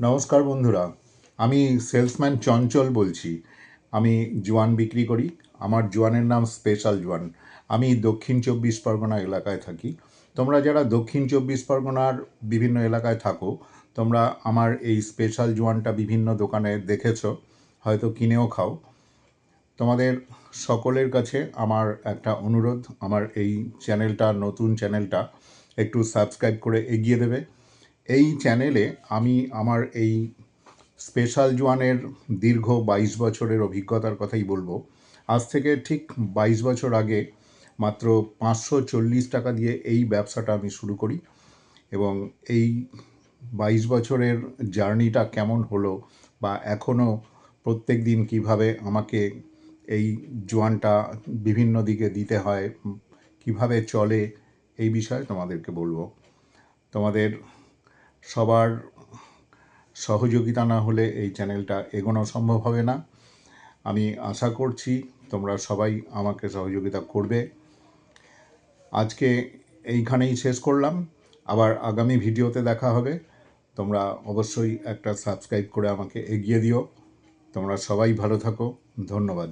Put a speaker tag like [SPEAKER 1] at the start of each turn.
[SPEAKER 1] নমস্কার বন্ধুরা, আমি সেলসম্যান চঞ্চল বলছি। আমি জোয়ান বিক্রি করি। আমার জোয়ানের নাম স্পেশাল জোয়ান। আমি দক্ষিণ চব্বিশ পরগনা এলাকায় থাকি। তোমরা যারা দক্ষিণ চব্বিশ পরগনার বিভিন্ন এলাকায় থাকো, তোমরা আমার এই স্পেশাল জোয়ানটা বিভিন্ন দোকানে দেখেছ, হয়তো কিনেও খাও। তোমাদের সকলের কাছে আমার একটা অনুরোধ, আমার এই চ্যানেলটা, নতুন চ্যানেলটা একটু সাবস্ক্রাইব করে এগিয়ে দেবে। এই চ্যানেলে আমি আমার এই স্পেশাল জোয়ানের দীর্ঘ বাইশ বছরের অভিজ্ঞতার কথাই বলব। আজ থেকে ঠিক বাইশ বছর আগে মাত্র পাঁচশো চল্লিশ টাকা দিয়ে এই ব্যবসাটা আমি শুরু করি এবং এই বাইশ বছরের জার্নিটা কেমন হলো বা এখনও প্রত্যেক দিন কীভাবে আমাকে এই জোয়ানটা বিভিন্ন দিকে দিতে হয়, কীভাবে চলে, এই বিষয়ে তোমাদেরকে বলব। তোমাদের সবার সহযোগিতা না হলে এই চ্যানেলটা এগোনো সম্ভব হবে না। আমি আশা করছি তোমরা সবাই আমাকে সহযোগিতা করবে। আজকে এইখানেই শেষ করলাম। আবার আগামী ভিডিওতে দেখা হবে। তোমরা অবশ্যই একটা সাবস্ক্রাইব করে আমাকে এগিয়ে দিও। তোমরা সবাই ভালো থাকো। ধন্যবাদ।